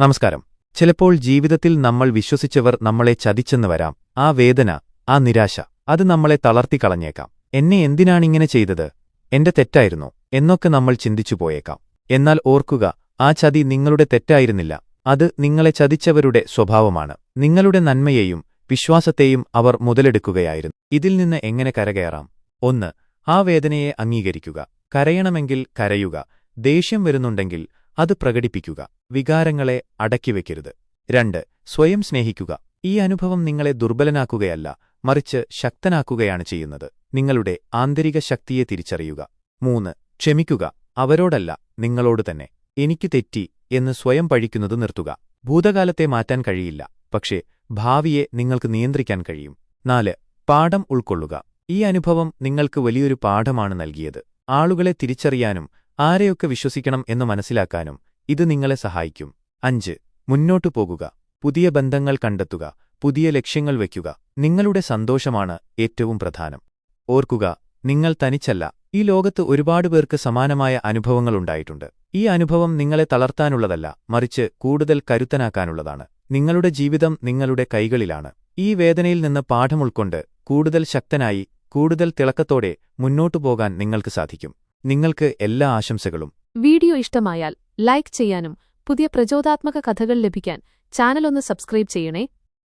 നമസ്കാരം. ചിലപ്പോൾ ജീവിതത്തിൽ നമ്മൾ വിശ്വസിച്ചവർ നമ്മളെ ചതിച്ചെന്ന് വരാം. ആ വേദന ആ നിരാശ അത് നമ്മളെ തളർത്തിക്കളഞ്ഞേക്കാം എന്നെ എന്തിനാണിങ്ങനെ ചെയ്തത്? എന്റെ തെറ്റായിരുന്നു. എന്നൊക്കെ നമ്മൾ ചിന്തിച്ചു പോയേക്കാം. എന്നാൽ ഓർക്കുക ആ ചതി നിങ്ങളുടെ തെറ്റായിരുന്നില്ല. അത് നിങ്ങളെ ചതിച്ചവരുടെ സ്വഭാവമാണ്. നിങ്ങളുടെ നന്മയെയും വിശ്വാസത്തെയും അവർ മുതലെടുക്കുകയായിരുന്നു. ഇതിൽ നിന്ന് എങ്ങനെ കരകയറാം? ഒന്ന് ആ വേദനയെ അംഗീകരിക്കുക. കരയണമെങ്കിൽ കരയുക. ദേഷ്യം വരുന്നുണ്ടെങ്കിൽ അത് പ്രകടിപ്പിക്കുക. വികാരങ്ങളെ അടക്കിവെക്കരുത്. രണ്ട് സ്വയം സ്നേഹിക്കുക. ഈ അനുഭവം നിങ്ങളെ ദുർബലനാക്കുകയല്ല മറിച്ച് ശക്തനാക്കുകയാണ് ചെയ്യുന്നത്. നിങ്ങളുടെ ആന്തരിക ശക്തിയെ തിരിച്ചറിയുക. മൂന്ന് ക്ഷമിക്കുക. അവരോടല്ല നിങ്ങളോട് തന്നെ. എനിക്ക് തെറ്റി എന്ന് സ്വയം പഴിക്കുന്നത് നിർത്തുക. ഭൂതകാലത്തെ മാറ്റാൻ കഴിയില്ല പക്ഷേ ഭാവിയെ നിങ്ങൾക്ക് നിയന്ത്രിക്കാൻ കഴിയും. നാല് പാഠം ഉൾക്കൊള്ളുക. ഈ അനുഭവം നിങ്ങൾക്ക് വലിയൊരു പാഠമാണ് നൽകിയത്. ആളുകളെ തിരിച്ചറിയാനും ആരെയൊക്കെ വിശ്വസിക്കണം എന്ന് മനസ്സിലാക്കാനും ഇത് നിങ്ങളെ സഹായിക്കും. അഞ്ച് മുന്നോട്ടു പോകുക. പുതിയ ബന്ധങ്ങൾ കണ്ടെത്തുക. പുതിയ ലക്ഷ്യങ്ങൾ വയ്ക്കുക. നിങ്ങളുടെ സന്തോഷമാണ് ഏറ്റവും പ്രധാനം. ഓർക്കുക നിങ്ങൾ തനിച്ചല്ല. ഈ ലോകത്ത് ഒരുപാട് പേർക്ക് സമാനമായ അനുഭവങ്ങളുണ്ടായിട്ടുണ്ട് ഈ അനുഭവം നിങ്ങളെ തളർത്താനുള്ളതല്ല മറിച്ച് കൂടുതൽ കരുത്തനാക്കാനുള്ളതാണ്. നിങ്ങളുടെ ജീവിതം നിങ്ങളുടെ കൈകളിലാണ്. ഈ വേദനയിൽ നിന്ന് പാഠമുൾക്കൊണ്ട് കൂടുതൽ ശക്തനായി കൂടുതൽ തിളക്കത്തോടെ മുന്നോട്ടു പോകാൻ നിങ്ങൾക്ക് സാധിക്കും. നിങ്ങൾക്ക് എല്ലാ ആശംസകളും. വീഡിയോ ഇഷ്ടമായാൽ ലൈക്ക് ചെയ്യാനും പുതിയ പ്രചോദാത്മക കഥകൾ ലഭിക്കാൻ ചാനലൊന്ന് സബ്സ്ക്രൈബ് ചെയ്യണേ.